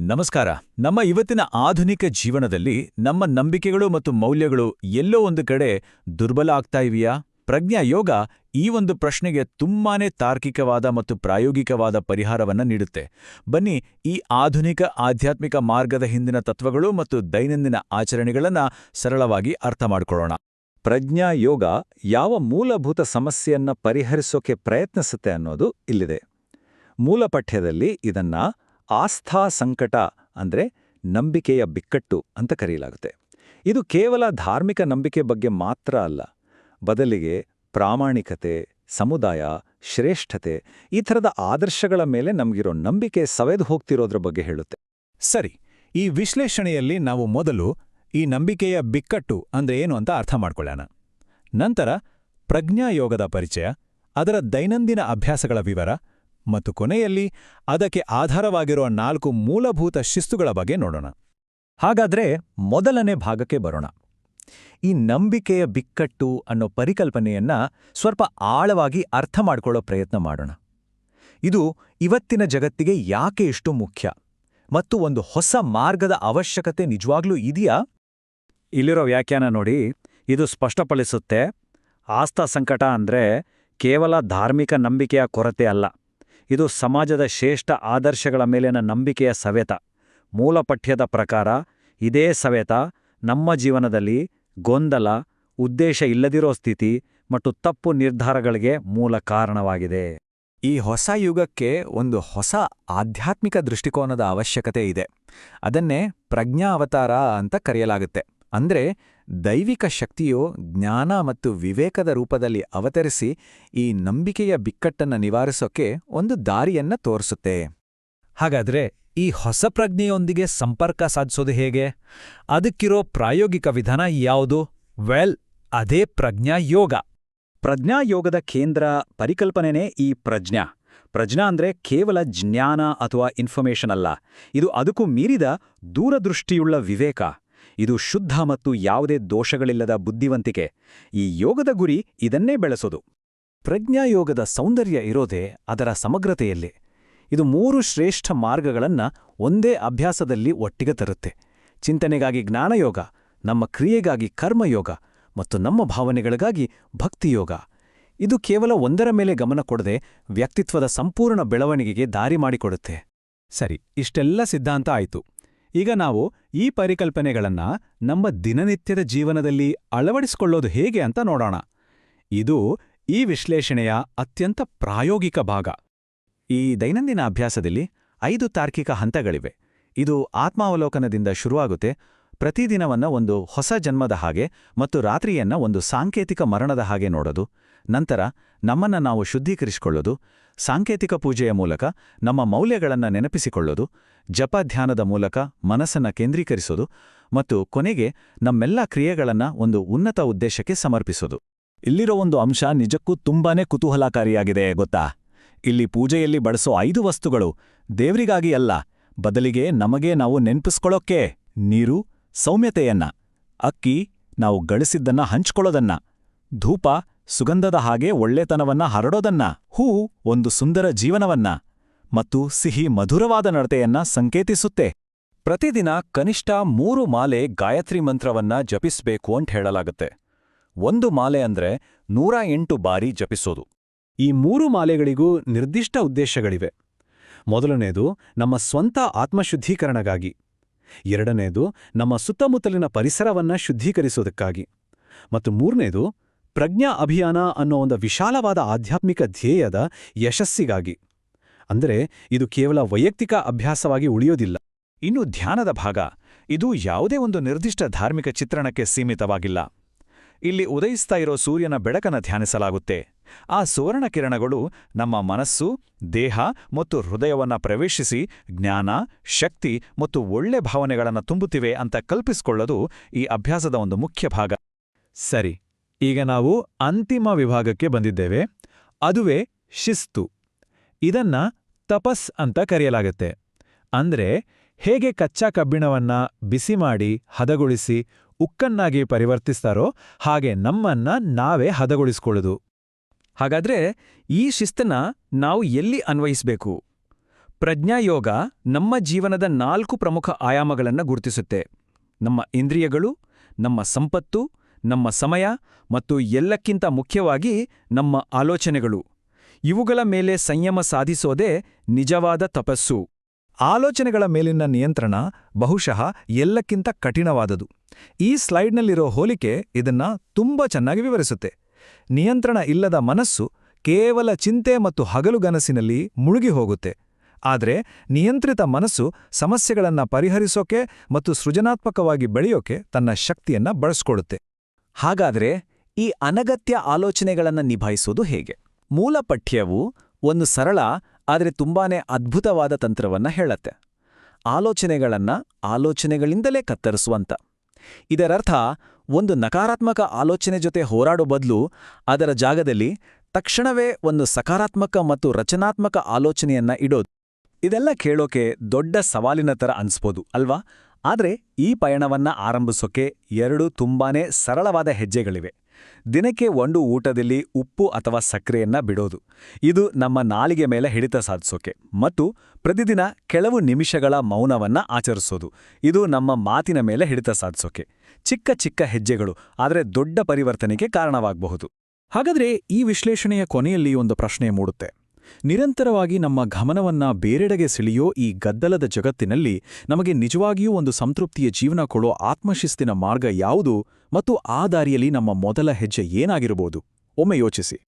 ನಮಸ್ಕಾರ. ನಮ್ಮ ಇವತ್ತಿನ ಆಧುನಿಕ ಜೀವನದಲ್ಲಿ ನಮ್ಮ ನಂಬಿಕೆಗಳು ಮತ್ತು ಮೌಲ್ಯಗಳು ಎಲ್ಲೋ ಒಂದು ಕಡೆ ದುರ್ಬಲ ಆಗ್ತಾ ಇವೆಯಾ? ಪ್ರಜ್ಞಾ ಯೋಗ ಈ ಒಂದು ಪ್ರಶ್ನೆಗೆ ತುಂಬಾನೇ ತಾರ್ಕಿಕವಾದ ಮತ್ತು ಪ್ರಾಯೋಗಿಕವಾದ ಪರಿಹಾರವನ್ನ ನೀಡುತ್ತೆ. ಬನ್ನಿ, ಈ ಆಧುನಿಕ ಆಧ್ಯಾತ್ಮಿಕ ಮಾರ್ಗದ ಹಿಂದಿನ ತತ್ವಗಳು ಮತ್ತು ದೈನಂದಿನ ಆಚರಣೆಗಳನ್ನ ಸರಳವಾಗಿ ಅರ್ಥ ಮಾಡಿಕೊಳ್ಳೋಣ. ಪ್ರಜ್ಞಾ ಯೋಗ ಯಾವ ಮೂಲಭೂತ ಸಮಸ್ಯೆಯನ್ನ ಪರಿಹರಿಸೋಕೆ ಪ್ರಯತ್ನಿಸುತ್ತೆ ಅನ್ನೋದು ಇಲ್ಲಿದೆ. ಮೂಲ ಪಠ್ಯದಲ್ಲಿ ಇದನ್ನ ಆಸ್ಥಾ ಸಂಕಟ ಅಂದ್ರೆ ನಂಬಿಕೆಯ ಬಿಕ್ಕಟ್ಟು ಅಂತ ಕರೆಯಲಾಗುತ್ತೆ. ಇದು ಕೇವಲ ಧಾರ್ಮಿಕ ನಂಬಿಕೆ ಬಗ್ಗೆ ಮಾತ್ರ ಅಲ್ಲ. ಬದಲಿಗೆ ಪ್ರಾಮಾಣಿಕತೆ, ಸಮುದಾಯ, ಶ್ರೇಷ್ಠತೆ ಈ ಥರದ ಆದರ್ಶಗಳ ಮೇಲೆ ನಮಗಿರೋ ನಂಬಿಕೆ ಸವೆದು ಹೋಗ್ತಿರೋದ್ರ ಬಗ್ಗೆ ಹೇಳುತ್ತೆ. ಸರಿ, ಈ ವಿಶ್ಲೇಷಣೆಯಲ್ಲಿ ನಾವು ಮೊದಲು ಈ ನಂಬಿಕೆಯ ಬಿಕ್ಕಟ್ಟು ಅಂದ್ರೆ ಏನು ಅಂತ ಅರ್ಥ ಮಾಡ್ಕೊಳ್ಳೋಣ. ನಂತರ ಪ್ರಜ್ಞಾಯೋಗದ ಪರಿಚಯ, ಅದರ ದೈನಂದಿನ ಅಭ್ಯಾಸಗಳ ವಿವರ ಮತ್ತು ಕೊನೆಯಲ್ಲಿ ಅದಕ್ಕೆ ಆಧಾರವಾಗಿರುವ ನಾಲ್ಕು ಮೂಲಭೂತ ಶಿಸ್ತುಗಳ ಬಗ್ಗೆ ನೋಡೋಣ. ಹಾಗಾದ್ರೆ ಮೊದಲನೇ ಭಾಗಕ್ಕೆ ಬರೋಣ. ಈ ನಂಬಿಕೆಯ ಬಿಕ್ಕಟ್ಟು ಅನ್ನೋ ಪರಿಕಲ್ಪನೆಯನ್ನ ಸ್ವಲ್ಪ ಆಳವಾಗಿ ಅರ್ಥ ಮಾಡಿಕೊಳ್ಳೋ ಪ್ರಯತ್ನ ಮಾಡೋಣ. ಇದು ಇವತ್ತಿನ ಜಗತ್ತಿಗೆ ಯಾಕೆ ಇಷ್ಟು ಮುಖ್ಯ? ಮತ್ತು ಒಂದು ಹೊಸ ಮಾರ್ಗದ ಅವಶ್ಯಕತೆ ನಿಜವಾಗ್ಲೂ ಇದೆಯಾ? ಇಲ್ಲಿರೋ ವ್ಯಾಖ್ಯಾನ ನೋಡಿ, ಇದು ಸ್ಪಷ್ಟಪಡಿಸುತ್ತೆ. ಆಸ್ತಾ ಸಂಕಟ ಅಂದ್ರೆ ಕೇವಲ ಧಾರ್ಮಿಕ ನಂಬಿಕೆಯ ಕೊರತೆ ಅಲ್ಲ. ಇದು ಸಮಾಜದ ಶ್ರೇಷ್ಠ ಆದರ್ಶಗಳ ಮೇಲಿನ ನಂಬಿಕೆಯ ಸವೆತ. ಮೂಲ ಪಠ್ಯದ ಪ್ರಕಾರ, ಇದೇ ಸವೆತ ನಮ್ಮ ಜೀವನದಲ್ಲಿ ಗೊಂದಲ, ಉದ್ದೇಶ ಇಲ್ಲದಿರೋ ಸ್ಥಿತಿ ಮತ್ತು ತಪ್ಪು ನಿರ್ಧಾರಗಳಿಗೆ ಮೂಲ ಕಾರಣವಾಗಿದೆ. ಈ ಹೊಸ ಯುಗಕ್ಕೆ ಒಂದು ಹೊಸ ಆಧ್ಯಾತ್ಮಿಕ ದೃಷ್ಟಿಕೋನದ ಅವಶ್ಯಕತೆ ಇದೆ. ಅದನ್ನೇ ಪ್ರಜ್ಞಾ ಅವತಾರ ಅಂತ ಕರೆಯಲಾಗುತ್ತೆ. ಅಂದ್ರೆ ದೈವಿಕ ಶಕ್ತಿಯು ಜ್ಞಾನ ಮತ್ತು ವಿವೇಕದ ರೂಪದಲ್ಲಿ ಅವತರಿಸಿ ಈ ನಂಬಿಕೆಯ ಬಿಕ್ಕಟ್ಟನ್ನು ನಿವಾರಿಸೋಕೆ ಒಂದು ದಾರಿಯನ್ನ ತೋರಿಸುತ್ತೆ. ಹಾಗಾದ್ರೆ ಈ ಹೊಸ ಪ್ರಜ್ಞೆಯೊಂದಿಗೆ ಸಂಪರ್ಕ ಸಾಧಿಸೋದು ಹೇಗೆ? ಅದಕ್ಕಿರೋ ಪ್ರಾಯೋಗಿಕ ವಿಧಾನ ಯಾವುದು? ವೆಲ್, ಅದೇ ಪ್ರಜ್ಞಾ ಯೋಗ. ಪ್ರಜ್ಞಾ ಯೋಗದ ಕೇಂದ್ರ ಪರಿಕಲ್ಪನೆನೇ ಈ ಪ್ರಜ್ಞಾ. ಪ್ರಜ್ಞಾ ಅಂದ್ರೆ ಕೇವಲ ಜ್ಞಾನ ಅಥವಾ ಇನ್ಫಾರ್ಮೇಷನ್ ಅಲ್ಲ. ಇದು ಅದಕ್ಕೂ ಮೀರಿದ ದೂರದೃಷ್ಟಿಯುಳ್ಳ ವಿವೇಕ. ಇದು ಶುದ್ಧ ಮತ್ತು ಯಾವುದೇ ದೋಷಗಳಿಲ್ಲದ ಬುದ್ಧಿವಂತಿಕೆ. ಈ ಯೋಗದ ಗುರಿ ಇದನ್ನೇ ಬೆಳೆಸೋದು. ಪ್ರಜ್ಞಾಯೋಗದ ಸೌಂದರ್ಯ ಇರೋದೇ ಅದರ ಸಮಗ್ರತೆಯಲ್ಲಿ. ಇದು ಮೂರು ಶ್ರೇಷ್ಠ ಮಾರ್ಗಗಳನ್ನ ಒಂದೇ ಅಭ್ಯಾಸದಲ್ಲಿ ಒಟ್ಟಿಗೆ ತರುತ್ತೆ. ಚಿಂತನೆಗಾಗಿ ಜ್ಞಾನಯೋಗ ನಮ್ಮ ಕ್ರಿಯೆಗಾಗಿ ಕರ್ಮಯೋಗ ಮತ್ತು ನಮ್ಮ ಭಾವನೆಗಳಿಗಾಗಿ ಭಕ್ತಿಯೋಗ ಇದು ಕೇವಲ ಒಂದರ ಮೇಲೆ ಗಮನ ಕೊಡದೆ ವ್ಯಕ್ತಿತ್ವದ ಸಂಪೂರ್ಣ ಬೆಳವಣಿಗೆಗೆ ದಾರಿ ಮಾಡಿಕೊಡುತ್ತೆ. ಸರಿ, ಇಷ್ಟೆಲ್ಲ ಸಿದ್ಧಾಂತ ಆಯಿತು. ಈಗ ನಾವು ಈ ಪರಿಕಲ್ಪನೆಗಳನ್ನ ನಮ್ಮ ದಿನನಿತ್ಯದ ಜೀವನದಲ್ಲಿ ಅಳವಡಿಸಿಕೊಳ್ಳೋದು ಹೇಗೆ ಅಂತ ನೋಡೋಣ. ಇದು ಈ ವಿಶ್ಲೇಷಣೆಯ ಅತ್ಯಂತ ಪ್ರಾಯೋಗಿಕ ಭಾಗ. ಈ ದೈನಂದಿನ ಅಭ್ಯಾಸದಲ್ಲಿ ಐದು ತಾರ್ಕಿಕ ಹಂತಗಳಿವೆ. ಇದು ಆತ್ಮಾವಲೋಕನದಿಂದ ಶುರುವಾಗುತ್ತೆ. ಪ್ರತಿದಿನವನ್ನ ಒಂದು ಹೊಸ ಜನ್ಮದ ಹಾಗೆ ಮತ್ತು ರಾತ್ರಿಯನ್ನ ಒಂದು ಸಾಂಕೇತಿಕ ಮರಣದ ಹಾಗೆ ನೋಡೋದು. ನಂತರ ನಮ್ಮನ್ನ ನಾವು ಶುದ್ಧೀಕರಿಸಿಕೊಳ್ಳೋದು. ಸಾಂಕೇತಿಕ ಪೂಜೆಯ ಮೂಲಕ ನಮ್ಮ ಮೌಲ್ಯಗಳನ್ನು ನೆನಪಿಸಿಕೊಳ್ಳೋದು. ಜಪ ಧ್ಯಾನದ ಮೂಲಕ ಮನಸ್ಸನ್ನ ಕೇಂದ್ರೀಕರಿಸೋದು ಮತ್ತು ಕೊನೆಗೆ ನಮ್ಮೆಲ್ಲ ಕ್ರಿಯೆಗಳನ್ನ ಒಂದು ಉನ್ನತ ಉದ್ದೇಶಕ್ಕೆ ಸಮರ್ಪಿಸೋದು. ಇಲ್ಲಿರೋ ಒಂದು ಅಂಶ ನಿಜಕ್ಕೂ ತುಂಬಾನೇ ಕುತೂಹಲಕಾರಿಯಾಗಿದೆ, ಗೊತ್ತಾ? ಇಲ್ಲಿ ಪೂಜೆಯಲ್ಲಿ ಬಳಸೋ ಐದು ವಸ್ತುಗಳು ದೇವ್ರಿಗಾಗಿ ಅಲ್ಲ, ಬದಲಿಗೆ ನಮಗೆ ನಾವು ನೆನ್ಪಿಸ್ಕೊಳ್ಳೋಕ್ಕೆ ನೀರು, ಸೌಮ್ಯತೆಯನ್ನ, ಅಕ್ಕಿ, ನಾವು ಗಳಿಸಿದ್ದನ್ನ ಹಂಚ್ಕೊಳ್ಳೋದನ್ನ, ಧೂಪ, ಸುಗಂಧದ ಹಾಗೆ ಒಳ್ಳೆತನವನ್ನ ಹರಡೋದನ್ನ, ಹೂ, ಒಂದು ಸುಂದರ ಜೀವನವನ್ನ. ಮತ್ತು ಸಿಹಿ ಮಧುರವಾದ ನಡತೆಯನ್ನ ಸಂಕೇತಿಸುತ್ತೆ. ಪ್ರತಿದಿನ ಕನಿಷ್ಠ ಮೂರು ಮಾಲೆ ಗಾಯತ್ರಿ ಮಂತ್ರವನ್ನ ಜಪಿಸ್ಬೇಕು ಅಂತ ಹೇಳಲಾಗುತ್ತೆ. ಒಂದು ಮಾಲೆ ಅಂದ್ರೆ ನೂರ ಎಂಟು ಬಾರಿ ಜಪಿಸೋದು. ಈ ಮೂರು ಮಾಲೆಗಳಿಗೂ ನಿರ್ದಿಷ್ಟ ಉದ್ದೇಶಗಳಿವೆ. ಮೊದಲನೇದು ನಮ್ಮ ಸ್ವಂತ ಆತ್ಮಶುದ್ಧೀಕರಣಗಾಗಿ. ಎರಡನೇದು ನಮ್ಮ ಸುತ್ತಮುತ್ತಲಿನ ಪರಿಸರವನ್ನ ಶುದ್ಧೀಕರಿಸೋದಕ್ಕಾಗಿ. ಮತ್ತು ಮೂರನೇದು ಪ್ರಜ್ಞಾ ಅಭಿಯಾನ ಅನ್ನೋ ಒಂದು ವಿಶಾಲವಾದ ಆಧ್ಯಾತ್ಮಿಕ ಧ್ಯೇಯದ ಯಶಸ್ಸಿಗಾಗಿ. ಅಂದರೆ ಇದು ಕೇವಲ ವೈಯಕ್ತಿಕ ಅಭ್ಯಾಸವಾಗಿ ಉಳಿಯೋದಿಲ್ಲ. ಇನ್ನು ಧ್ಯಾನದ ಭಾಗ, ಇದು ಯಾವುದೇ ಒಂದು ನಿರ್ದಿಷ್ಟ ಧಾರ್ಮಿಕ ಚಿತ್ರಣಕ್ಕೆ ಸೀಮಿತವಾಗಿಲ್ಲ. ಇಲ್ಲಿ ಉದಯಿಸ್ತಾ ಇರೋ ಸೂರ್ಯನ ಬೆಳಕನ ಧ್ಯಾನಿಸಲಾಗುತ್ತೆ. ಆ ಸುವರ್ಣ ಕಿರಣಗಳು ನಮ್ಮ ಮನಸ್ಸು, ದೇಹ ಮತ್ತು ಹೃದಯವನ್ನ ಪ್ರವೇಶಿಸಿ ಜ್ಞಾನ, ಶಕ್ತಿ ಮತ್ತು ಒಳ್ಳೆ ಭಾವನೆಗಳನ್ನು ತುಂಬುತ್ತಿವೆ ಅಂತ ಕಲ್ಪಿಸಿಕೊಳ್ಳೋದು ಈ ಅಭ್ಯಾಸದ ಒಂದು ಮುಖ್ಯ ಭಾಗ. ಸರಿ, ಈಗ ನಾವು ಅಂತಿಮ ವಿಭಾಗಕ್ಕೆ ಬಂದಿದ್ದೇವೆ. ಅದುವೇ ಶಿಸ್ತು. ಇದನ್ನ ತಪಸ್ ಅಂತ ಕರೆಯಲಾಗುತ್ತೆ. ಅಂದ್ರೆ ಹೇಗೆ ಕಚ್ಚಾ ಕಬ್ಬಿಣವನ್ನ ಬಿಸಿ ಮಾಡಿ ಹದಗೊಳಿಸಿ ಉಕ್ಕನ್ನಾಗಿ ಪರಿವರ್ತಿಸ್ತಾರೋ ಹಾಗೆ ನಮ್ಮನ್ನ ನಾವೇ ಹದಗೊಳಿಸ್ಕೊಳ್ಳೋದು. ಹಾಗಾದ್ರೆ ಈ ಶಿಸ್ತನ ನಾವು ಎಲ್ಲಿ ಅನ್ವಯಿಸಬೇಕು? ಪ್ರಜ್ಞಾಯೋಗ ನಮ್ಮ ಜೀವನದ ನಾಲ್ಕು ಪ್ರಮುಖ ಆಯಾಮಗಳನ್ನು ಗುರುತಿಸುತ್ತೆ. ನಮ್ಮ ಇಂದ್ರಿಯಗಳು, ನಮ್ಮ ಸಂಪತ್ತು, ನಮ್ಮ ಸಮಯ ಮತ್ತು ಎಲ್ಲಕ್ಕಿಂತ ಮುಖ್ಯವಾಗಿ ನಮ್ಮ ಆಲೋಚನೆಗಳು. ಇವುಗಳ ಮೇಲೆ ಸಂಯಮ ಸಾಧಿಸೋದೇ ನಿಜವಾದ ತಪಸ್ಸು. ಆಲೋಚನೆಗಳ ಮೇಲಿನ ನಿಯಂತ್ರಣ ಬಹುಶಃ ಎಲ್ಲಕ್ಕಿಂತ ಕಠಿಣವಾದದು. ಈ ಸ್ಲೈಡ್ನಲ್ಲಿರೋ ಹೋಲಿಕೆ ಇದನ್ನ ತುಂಬಾ ಚೆನ್ನಾಗಿ ವಿವರಿಸುತ್ತೆ. ನಿಯಂತ್ರಣ ಇಲ್ಲದ ಮನಸ್ಸು ಕೇವಲ ಚಿಂತೆ ಮತ್ತು ಹಗಲುಗನಸಿನಲ್ಲಿ ಮುಳುಗಿ ಹೋಗುತ್ತೆ. ಆದರೆ ನಿಯಂತ್ರಿತ ಮನಸ್ಸು ಸಮಸ್ಯೆಗಳನ್ನು ಪರಿಹರಿಸೋಕೆ ಮತ್ತು ಸೃಜನಾತ್ಮಕವಾಗಿ ಬೆಳೆಯೋಕೆ ತನ್ನ ಶಕ್ತಿಯನ್ನ ಬಳಸ್ಕೊಳ್ಳುತ್ತೆ ಹಾಗಾದ್ರೆ ಈ ಅನಗತ್ಯ ಆಲೋಚನೆಗಳನ್ನು ನಿಭಾಯಿಸೋದು ಹೇಗೆ? ಮೂಲ ಪಠ್ಯವು ಒಂದು ಸರಳ, ಆದರೆ ತುಂಬಾನೇ ಅದ್ಭುತವಾದ ತಂತ್ರವನ್ನ ಹೇಳತ್ತೆ. ಆಲೋಚನೆಗಳನ್ನ ಆಲೋಚನೆಗಳಿಂದಲೇ ಕತ್ತರಿಸುವಂತ. ಇದರರ್ಥ, ಒಂದು ನಕಾರಾತ್ಮಕ ಆಲೋಚನೆ ಜೊತೆ ಹೋರಾಡೋ ಬದಲು ಅದರ ಜಾಗದಲ್ಲಿ ತಕ್ಷಣವೇ ಒಂದು ಸಕಾರಾತ್ಮಕ ಮತ್ತು ರಚನಾತ್ಮಕ ಆಲೋಚನೆಯನ್ನ ಇಡೋದು. ಇದೆಲ್ಲ ಕೇಳೋಕೆ ದೊಡ್ಡ ಸವಾಲಿನ ಥರ ಅನ್ಸ್ಬೋದು, ಅಲ್ವಾ? ಆದರೆ ಈ ಪಯಣವನ್ನ ಆರಂಭಿಸೋಕೆ ಎರಡು ತುಂಬಾನೇ ಸರಳವಾದ ಹೆಜ್ಜೆಗಳಿವೆ. ದಿನಕ್ಕೆ ಒಂದು ಊಟದಲ್ಲಿ ಉಪ್ಪು ಅಥವಾ ಸಕ್ಕರೆಯನ್ನ ಬಿಡೋದು. ಇದು ನಮ್ಮ ನಾಲಿಗೆ ಮೇಲೆ ಹಿಡಿತ ಸಾಧಿಸೋಕೆ ಮತ್ತು ಪ್ರತಿದಿನ ಕೆಲವು ನಿಮಿಷಗಳ ಮೌನವನ್ನ ಆಚರಿಸೋದು. ಇದು ನಮ್ಮ ಮಾತಿನ ಮೇಲೆ ಹಿಡಿತ ಸಾಧಿಸೋಕೆ. ಚಿಕ್ಕ ಚಿಕ್ಕ ಹೆಜ್ಜೆಗಳು, ಆದರೆ ದೊಡ್ಡ ಪರಿವರ್ತನೆಗೆ ಕಾರಣವಾಗಬಹುದು. ಹಾಗಾದ್ರೆ ಈ ವಿಶ್ಲೇಷಣೆಯ ಕೊನೆಯಲ್ಲಿ ಒಂದು ಪ್ರಶ್ನೆ ಮೂಡುತ್ತೆ. ನಿರಂತರವಾಗಿ ನಮ್ಮ ಗಮನವನ್ನ ಬೇರೆಡೆಗೆ ಸೆಳೆಯೋ ಈ ಗದ್ದಲದ ಜಗತ್ತಿನಲ್ಲಿ ನಮಗೆ ನಿಜವಾಗಿಯೂ ಒಂದು ಸಂತೃಪ್ತಿಯ ಜೀವನ ಕೊಡೋ ಆತ್ಮಶಿಸ್ತಿನ ಮಾರ್ಗ ಯಾವುದು ಮತ್ತು ಆ ದಾರಿಯಲ್ಲಿ ನಮ್ಮ ಮೊದಲ ಹೆಜ್ಜೆ ಏನಾಗಿರಬಹುದು? ಒಮ್ಮೆ ಯೋಚಿಸಿ.